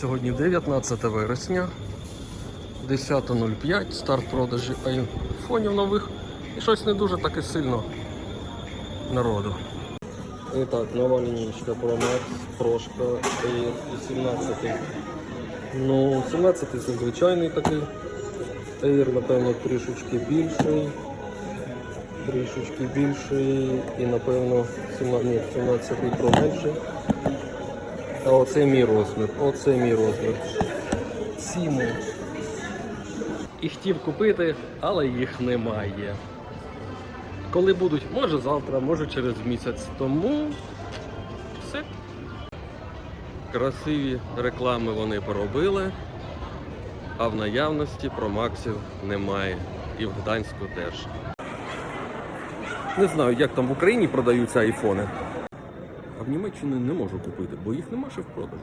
Сьогодні 19 вересня, 10.05, старт продажі айфонів нових. І щось не дуже таки сильно народу. І так, нова лінійка Pro Max, прошка і 17. Ну, 17 це звичайний такий. Air, напевно, трішечки більший. Трішечки більший і напевно 17, ні, 17 Pro менший. А оце мій розмір. Оце мій розмір. Ціни. І хотів купити, але їх немає. Коли будуть, може завтра, може через місяць. Тому все. Красиві реклами вони поробили, а в наявності промаксів немає. І в Гданську теж. Не знаю, як там в Україні продаються айфони. Німеччині не можу купити, бо їх нема ще в продажу.